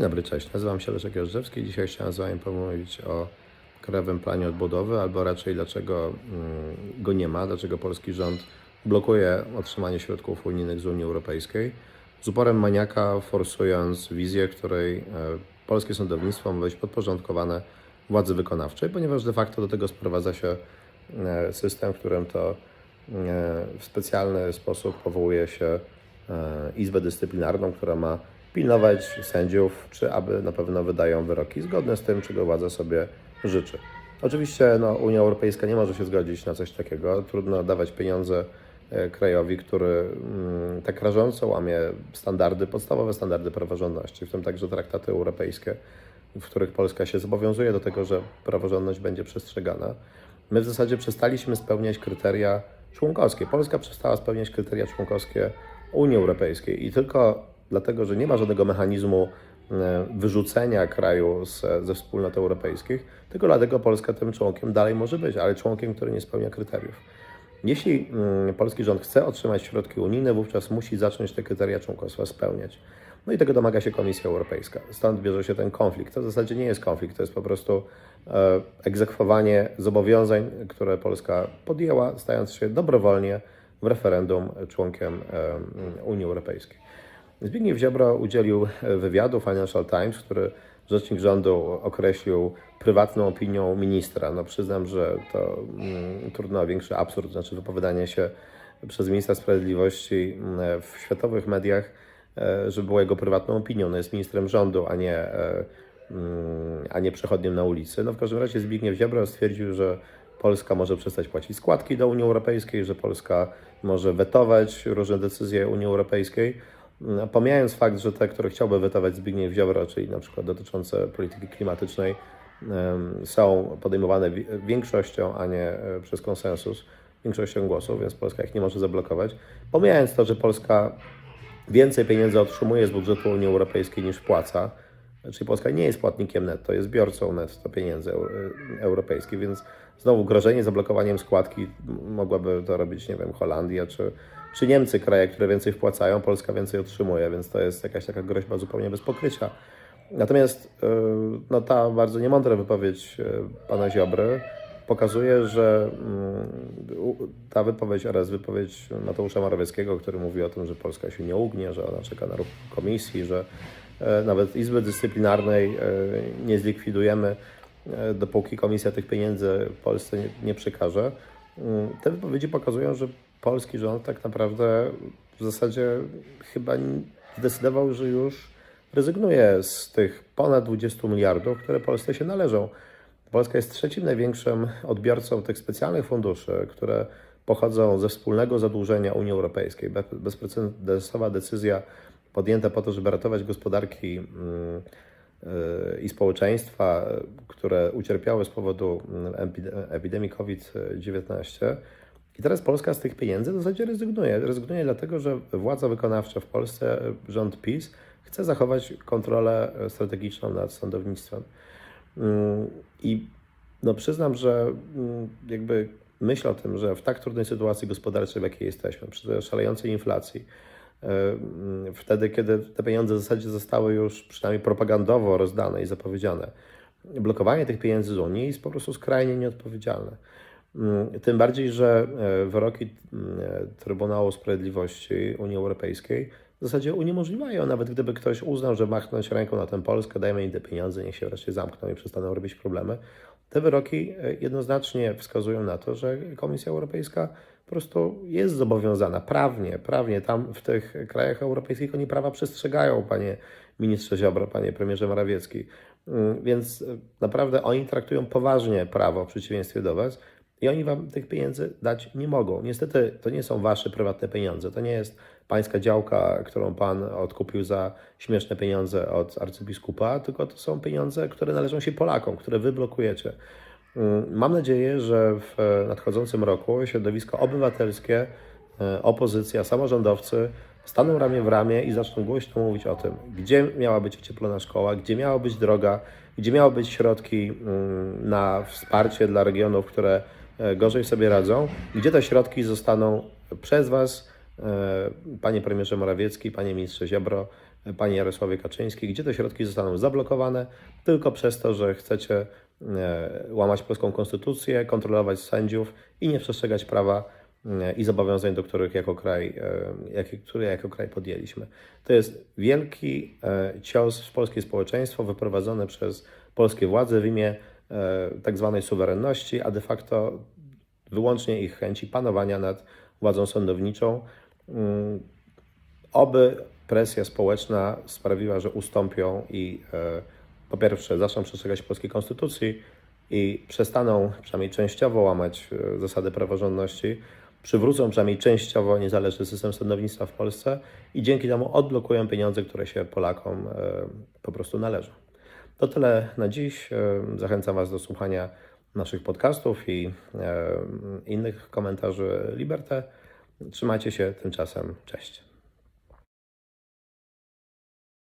Dzień dobry, cześć. Nazywam się Leszek Jażdżewski. Dzisiaj chciałem z Wami pomówić o Krajowym Planie Odbudowy, albo raczej dlaczego mm, go nie ma, dlaczego polski rząd blokuje otrzymanie środków unijnych z Unii Europejskiej, z uporem maniaka forsując wizję, której e, polskie sądownictwo ma być podporządkowane władzy wykonawczej, ponieważ de facto do tego sprowadza się e, system, w którym to e, w specjalny sposób powołuje się Izbę Dyscyplinarną, która ma pilnować sędziów, czy aby na pewno wydają wyroki zgodne z tym, czego władza sobie życzy. Oczywiście no, Unia Europejska nie może się zgodzić na coś takiego. Trudno dawać pieniądze e, krajowi, który mm, tak rażąco łamie standardy, podstawowe standardy praworządności, w tym także traktaty europejskie, w których Polska się zobowiązuje do tego, że praworządność będzie przestrzegana. My w zasadzie przestaliśmy spełniać kryteria członkowskie. Polska przestała spełniać kryteria członkowskie Unii Europejskiej i tylko dlatego, że nie ma żadnego mechanizmu e, wyrzucenia kraju z, ze wspólnot europejskich, tylko dlatego Polska tym członkiem dalej może być, ale członkiem, który nie spełnia kryteriów. Jeśli mm, polski rząd chce otrzymać środki unijne, wówczas musi zacząć te kryteria członkostwa spełniać. No i tego domaga się Komisja Europejska. Stąd bierze się ten konflikt. To w zasadzie nie jest konflikt, to jest po prostu e, egzekwowanie zobowiązań, które Polska podjęła, stając się dobrowolnie w referendum członkiem e, Unii Europejskiej. Zbigniew Ziobro udzielił wywiadu Financial Times, który rzecznik rządu określił prywatną opinią ministra. No przyznam, że to mm, trudno o większy absurd, znaczy wypowiadanie się przez ministra sprawiedliwości mm, w światowych mediach, e, że było jego prywatną opinią. No jest ministrem rządu, a nie, e, mm, a nie przechodniem na ulicy. No w każdym razie Zbigniew Ziobro stwierdził, że Polska może przestać płacić składki do Unii Europejskiej, że Polska może wetować różne decyzje Unii Europejskiej. No, Pomijając fakt, że te, które chciałby wetować Zbigniew Ziobro, czyli na przykład dotyczące polityki klimatycznej, są podejmowane wi- większością, a nie e, przez konsensus, większością głosów, więc Polska ich nie może zablokować. Pomijając to, że Polska więcej pieniędzy otrzymuje z budżetu Unii Europejskiej niż wpłaca, czyli Polska nie jest płatnikiem netto, jest biorcą netto pieniędzy eu- europejskich, więc znowu grożenie zablokowaniem składki mogłaby to robić, nie wiem, Holandia czy, czy Niemcy, kraje, które więcej wpłacają, Polska więcej otrzymuje, więc to jest jakaś taka groźba zupełnie bez pokrycia. Natomiast yy, no, ta bardzo niemądra wypowiedź yy, pana Ziobry pokazuje, że mm, ta wypowiedź oraz wypowiedź Mateusza Morawieckiego, który mówi o tym, że Polska się nie ugnie, że ona czeka na ruch komisji, że e, nawet Izby Dyscyplinarnej nie zlikwidujemy, dopóki komisja tych pieniędzy Polsce nie, nie przekaże. Mm, Te wypowiedzi pokazują, że polski rząd tak naprawdę w zasadzie chyba zdecydował, że już rezygnuje z tych ponad 20 miliardów, które Polsce się należą. Polska jest trzecim największym odbiorcą tych specjalnych funduszy, które pochodzą ze wspólnego zadłużenia Unii Europejskiej. Be- Bezprecedensowa decyzja podjęta po to, żeby ratować gospodarki mm, i społeczeństwa, które ucierpiały z powodu epide- epidemii COVID-19. I teraz Polska z tych pieniędzy w zasadzie rezygnuje. Rezygnuje dlatego, że władza wykonawcza w Polsce, rząd PiS, chce zachować kontrolę strategiczną nad sądownictwem. Mm, I no przyznam, że mm, jakby myśl o tym, że w tak trudnej sytuacji gospodarczej, w jakiej jesteśmy, przy szalejącej inflacji, wtedy, kiedy te pieniądze w zasadzie zostały już przynajmniej propagandowo rozdane i zapowiedziane, blokowanie tych pieniędzy z Unii jest po prostu skrajnie nieodpowiedzialne. Tym bardziej, że e, wyroki mm, Trybunału Sprawiedliwości Unii Europejskiej w zasadzie uniemożliwiają, nawet gdyby ktoś uznał, że machnąć ręką na tę Polskę, dajmy im te pieniądze, niech się wreszcie zamkną i przestaną robić problemy. Te wyroki e, jednoznacznie wskazują na to, że Komisja Europejska po prostu jest zobowiązana prawnie, prawnie tam w tych krajach europejskich oni prawa przestrzegają, panie ministrze Ziobro, panie premierze Morawiecki. Mm, Więc e, naprawdę oni traktują poważnie prawo w przeciwieństwie do was i oni wam tych pieniędzy dać nie mogą. Niestety to nie są wasze prywatne pieniądze. To nie jest pańska działka, którą pan odkupił za śmieszne pieniądze od arcybiskupa, tylko to są pieniądze, które należą się Polakom, które wy blokujecie. Mm, Mam nadzieję, że w e, nadchodzącym roku środowisko obywatelskie, e, opozycja, samorządowcy staną ramię w ramię i zaczną głośno mówić o tym, gdzie miała być ocieplona szkoła, gdzie miała być droga, gdzie miały być środki mm, na wsparcie dla regionów, które e, gorzej sobie radzą, gdzie te środki zostaną przez Was, panie premierze Morawiecki, panie ministrze Ziobro, Pani Jarosławie Kaczyńskiej, gdzie te środki zostaną zablokowane tylko przez to, że chcecie łamać polską konstytucję, kontrolować sędziów i nie przestrzegać prawa e, i zobowiązań, do których jako kraj, e, które jako kraj podjęliśmy. To jest wielki e, cios w polskie społeczeństwo wyprowadzony przez polskie władze w imię e, tak zwanej suwerenności, a de facto wyłącznie ich chęci panowania nad władzą sądowniczą. Mm, Oby presja społeczna sprawiła, że ustąpią i e, po pierwsze zaczną przestrzegać polskiej konstytucji i przestaną przynajmniej częściowo łamać e, zasady praworządności, przywrócą przynajmniej częściowo niezależny system sądownictwa w Polsce i dzięki temu odblokują pieniądze, które się Polakom e, po prostu należą. To tyle na dziś. E, Zachęcam Was do słuchania naszych podcastów i innych komentarzy Liberty. Trzymajcie się tymczasem. Cześć.